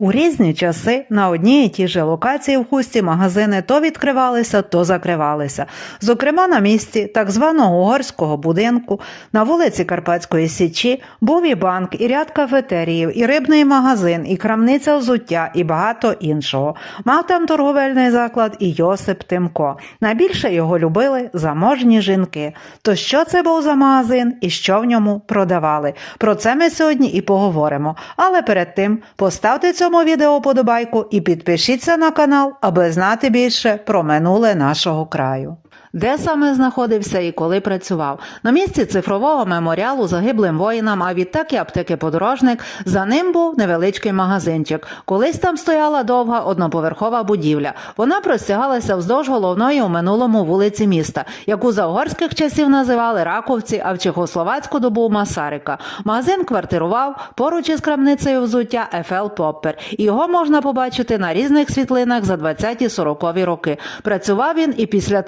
У різні часи на одній і тій же локації в хусті магазини то відкривалися, то закривалися. Зокрема, на місці так званого угорського будинку на вулиці Карпатської Січі був і банк, і ряд кафетеріїв, і рибний магазин, і крамниця взуття, і багато іншого. Мав там торговельний заклад і Йосип Тимко. Найбільше його любили заможні жінки. То що це був за магазин і що в ньому продавали? Про це ми сьогодні і поговоримо. Але перед тим поставте цьому відео подобайку і підпишіться на канал, аби знати більше про минуле нашого краю. Де саме знаходився і коли працював? На місці цифрового меморіалу загиблим воїнам, а відтак і аптеки подорожник, за ним був невеличкий магазинчик. Колись там стояла довга одноповерхова будівля. Вона простягалася вздовж головної у минулому вулиці міста, яку за угорських часів називали Раковці, а в чехословацьку добу Масарика. Магазин квартирував поруч із крамницею взуття Ефел Поппер. Його можна побачити на різних світлинах за 20-40 роки. Працював він і після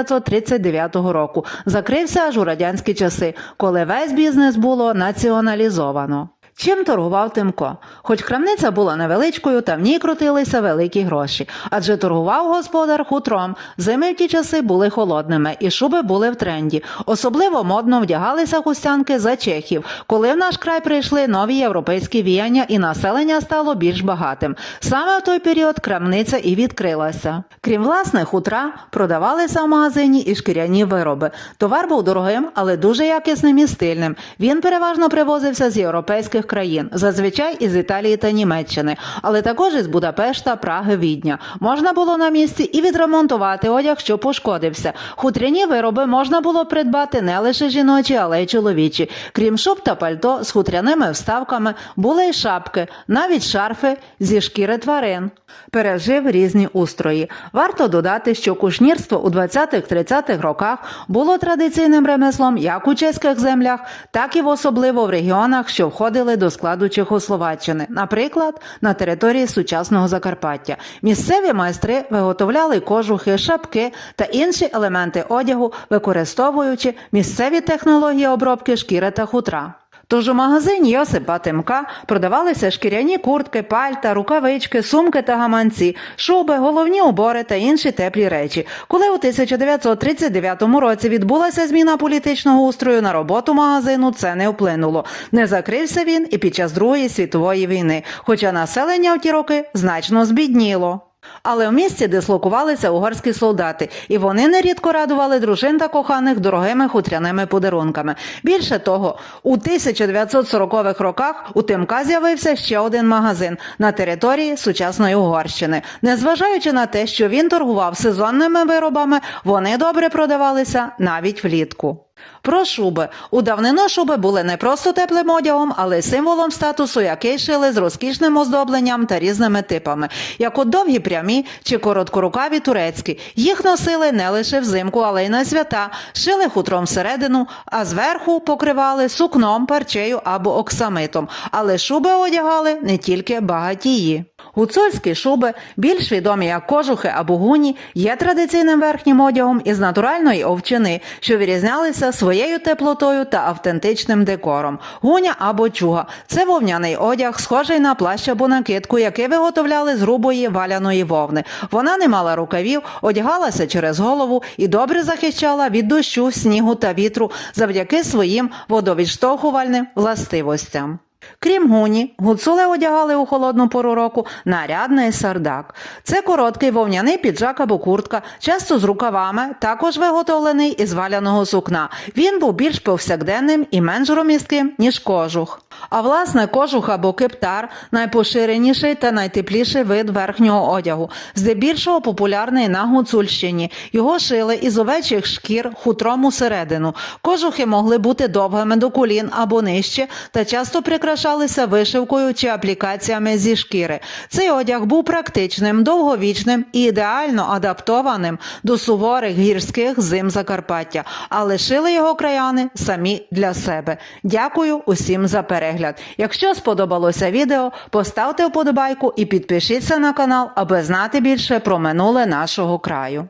1939 року. Закрився аж у радянські часи, коли весь бізнес було націоналізовано. Чим торгував Тимко? Хоч крамниця була невеличкою, та в ній крутилися великі гроші, адже торгував господар хутром. Зими в ті часи були холодними, і шуби були в тренді. Особливо модно вдягалися хустянки за чехів, коли в наш край прийшли нові європейські віяння і населення стало більш багатим. Саме в той період крамниця і відкрилася. Крім власне хутра, продавалися в магазині і шкіряні вироби. Товар був дорогим, але дуже якісним і стильним. Він переважно привозився з європейських країн, зазвичай із Італії та Німеччини, але також із Будапешта, Праги, Відня. Можна було на місці і відремонтувати одяг, що пошкодився. Хутряні вироби можна було придбати не лише жіночі, але й чоловічі. Крім шуб та пальто з хутряними вставками були й шапки, навіть шарфи зі шкіри тварин. Пережив різні устрої. Варто додати, що кушнірство у 20-30-х роках було традиційним ремеслом як у чеських землях, так і в особливо в регіонах, що входили до складу Чехословаччини, наприклад, на території сучасного Закарпаття. Місцеві майстри виготовляли кожухи, шапки та інші елементи одягу, використовуючи місцеві технології обробки шкіри та хутра. Тож у магазині Йосипа Тимка продавалися шкіряні куртки, пальта, рукавички, сумки та гаманці, шуби, головні убори та інші теплі речі. Коли у 1939 році відбулася зміна політичного устрою на роботу магазину, це не вплинуло. Не закрився він і під час Другої світової війни, хоча населення в ті роки значно збідніло. Але в місті дислокувалися угорські солдати, і вони нерідко радували дружин та коханих дорогими хутряними подарунками. Більше того, у 1940-х роках у Тимка з'явився ще один магазин на території сучасної Угорщини. Незважаючи на те, що він торгував сезонними виробами, вони добре продавалися навіть влітку. Про шуби. У давнину шуби були не просто теплим одягом, але й символом статусу, який шили з розкішним оздобленням та різними типами, як от довгі прямі чи короткорукаві турецькі. Їх носили не лише взимку, але й на свята, шили хутром всередину, а зверху покривали сукном, парчею або оксамитом. Але шуби одягали не тільки багатії. Гуцульські шуби, більш відомі як кожухи або гуні, є традиційним верхнім одягом із натуральної овчини, що вирізнялися своєю теплотою та автентичним декором. Гуня або чуга це вовняний одяг, схожий на плащ або накидку, який виготовляли з грубої валяної вовни. Вона не мала рукавів, одягалася через голову і добре захищала від дощу, снігу та вітру завдяки своїм водовідштовхувальним властивостям. Крім гуні, гуцули одягали у холодну пору року нарядний сардак. Це короткий вовняний піджак або куртка, часто з рукавами, також виготовлений із валяного сукна. Він був більш повсякденним і менш громістким, ніж кожух. А власне, кожух або кептар найпоширеніший та найтепліший вид верхнього одягу, здебільшого популярний на Гуцульщині. Його шили із овечих шкір хутром усередину. Кожухи могли бути довгими до колін або нижче та часто прикрашалися вишивкою чи аплікаціями зі шкіри. Цей одяг був практичним, довговічним і ідеально адаптованим до суворих гірських зим Закарпаття, але шили його краяни самі для себе. Дякую усім за перегляд. Якщо сподобалося відео, поставте вподобайку і підпишіться на канал, аби знати більше про минуле нашого краю.